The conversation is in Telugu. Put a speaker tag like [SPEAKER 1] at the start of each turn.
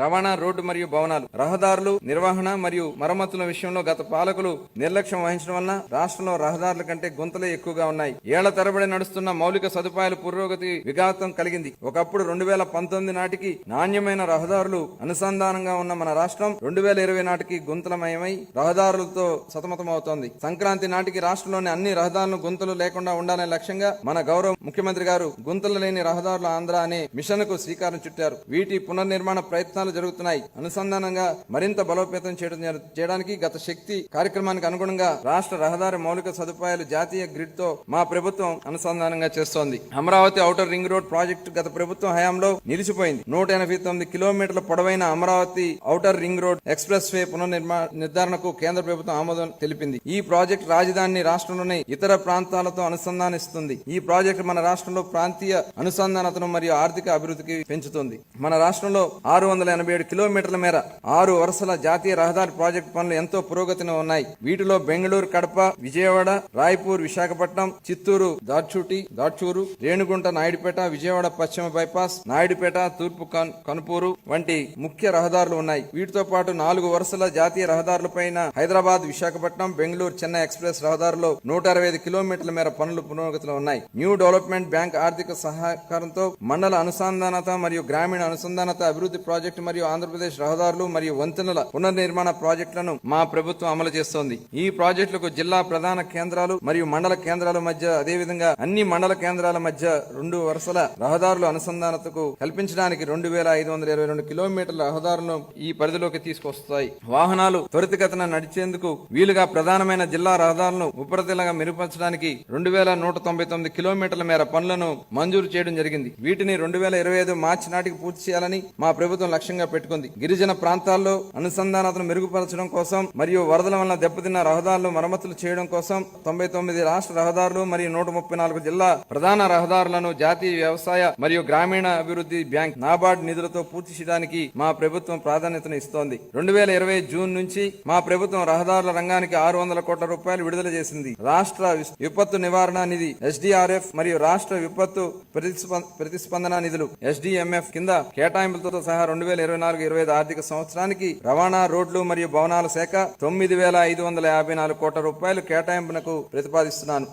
[SPEAKER 1] రవాణా రోడ్డు మరియు భవనాలు రహదారులు నిర్వహణ మరియు మరమ్మతుల విషయంలో గత పాలకులు నిర్లక్ష్యం వహించడం వలన రాష్ట్రంలో రహదారుల కంటే గుంతలే ఎక్కువగా ఉన్నాయి. ఏళ్ళ తరబడి నడుస్తున్న మౌలిక సదుపాయాల పురోగతి విఘాతం కలిగింది. ఒకప్పుడు రెండు వేల పంతొమ్మిది నాటికి నాణ్యమైన రహదారులు అనుసంధానంగా ఉన్న మన రాష్ట్రం రెండు వేల ఇరవై నాటికి గుంతలమయమై రహదారులతో సతమతమవుతోంది. సంక్రాంతి నాటికి రాష్ట్రంలోని అన్ని రహదారులను గుంతలు లేకుండా ఉండాలనే లక్ష్యంగా మన గౌరవ ముఖ్యమంత్రి గారు గుంతలు లేని రహదారుల ఆంధ్ర అనే మిషన్కు శ్రీకారం చుట్టారు. వీటి పునర్నిర్మాణ ప్రయత్నాలు జరుగుతున్నాయి. అనుసంధానంగా మరింత బలోపేతం చేయడం చేయడానికి గత శక్తి కార్యక్రమానికి అనుగుణంగా రాష్ట్ర రహదారి మౌలిక సదుపాయాలు జాతీయ గ్రిడ్తో మా ప్రభుత్వం అనుసంధానంగా చేస్తోంది. Amaravati outer ring road project గత ప్రభుత్వం హయాంలో నిలిచిపోయింది. నూట ఎనభై తొమ్మిది కిలోమీటర్ల పొడవైన Amaravati outer ring road expressway పునర్నిర్మా నిర్ధారణకు కేంద్ర ప్రభుత్వం ఆమోదం తెలిపింది. ఈ ప్రాజెక్టు రాజధానిని రాష్ట్రంలోని ఇతర ప్రాంతాలతో అనుసంధానిస్తుంది. ఈ ప్రాజెక్టు మన రాష్ట్రంలో ప్రాంతీయ అనుసంధానతను మరియు ఆర్థిక అభివృద్ధికి పెంచుతుంది. మన రాష్ట్రంలో ఆరు వందల ఎనభై ఏడు కిలోమీటర్ల మేర ఆరు వరుసల జాతీయ రహదారి ప్రాజెక్టు పనులు ఎంతో పురోగతిలో ఉన్నాయి. వీటిలో బెంగళూరు కడప విజయవాడ రాయపూర్ విశాఖపట్నం చిత్తూరు దార్చూటి దార్చూరు రేణుగుంట నాయుడుపేట విజయవాడ పశ్చిమ బైపాస్ నాయుడుపేట తూర్పు కనుపూరు వంటి ముఖ్య రహదారులు ఉన్నాయి. వీటితో పాటు నాలుగు వరుసల జాతీయ రహదారులపైన హైదరాబాద్ విశాఖపట్నం బెంగళూరు చెన్నై ఎక్స్ప్రెస్ రహదారులో నూట అరవై ఐదు కిలోమీటర్ల మేర పనులు పురోగతిలో ఉన్నాయి. న్యూ డెవలప్మెంట్ బ్యాంక్ ఆర్థిక సహకారంతో మండల అనుసంధానత మరియు గ్రామీణ అనుసంధానత అభివృద్ధి ప్రాజెక్టు మరియు ఆంధ్రప్రదేశ్ రహదారులు మరియు వంతెనల పునర్నిర్మాణ ప్రాజెక్టులను మా ప్రభుత్వం అమలు చేస్తోంది. ఈ ప్రాజెక్టులకు జిల్లా ప్రధాన కేంద్రాలు మరియు మండల కేంద్రాల మధ్య అదేవిధంగా అన్ని మండల కేంద్రాల మధ్య రెండు వరుసల రహదారుల అనుసంధానతకు కల్పించడానికి రెండు వేల ఐదు వందల ఇరవై రెండు కిలోమీటర్ల రహదారులను ఈ పరిధిలోకి తీసుకొస్తాయి. వాహనాలు త్వరితగతన నడిచేందుకు వీలుగా ప్రధానమైన జిల్లా రహదారులను ఉపరితలంగా మెరుగుపరచడానికి రెండు వేల నూట తొంభై తొమ్మిది కిలోమీటర్ల మేర పనులను మంజూరు చేయడం జరిగింది. వీటిని రెండు వేల ఇరవై ఐదు మార్చి నాటికి పూర్తి చేయాలని మా ప్రభుత్వం లక్ష్యం లక్ష్యంగా పెట్టుకుంది. గిరిజన ప్రాంతాల్లో అనుసంధానతను మెరుగుపరచడం కోసం మరియు వరదల వల్ల దెబ్బతిన్న రహదారులు మరమ్మతులు చేయడం కోసం తొంభై తొమ్మిది రాష్ట్ర రహదారులు మరియు నూట ముప్పై నాలుగు జిల్లా ప్రధాన రహదారులను జాతీయ వ్యవసాయ మరియు గ్రామీణ అభివృద్ధి బ్యాంక్ నాబార్డ్ నిధులతో పూర్తి చేయడానికి మా ప్రభుత్వం ప్రాధాన్యతను ఇస్తోంది. రెండు వేల ఇరవై జూన్ నుంచి మా ప్రభుత్వం రహదారుల రంగానికి ఆరు వందల కోట్ల రూపాయలు విడుదల చేసింది. రాష్ట్ర విపత్తు నివారణ నిధి ఎస్డిఆర్ఎఫ్ మరియు రాష్ట్ర విపత్తు ప్రతిస్ప- ప్రతిస్పందన నిధులు ఎస్డిఎంఎఫ్ కింద కేటాయింపులతో సహా రెండు వేల వేల ఇరవై నాలుగు ఇరవై ఐదు ఆర్థిక సంవత్సరానికి రవాణా రోడ్లు మరియు భవనాల శాఖ తొమ్మిది వేల ఐదు వందల యాభై నాలుగు కోట్ల రూపాయలు కేటాయింపునకు ప్రతిపాదిస్తున్నాను.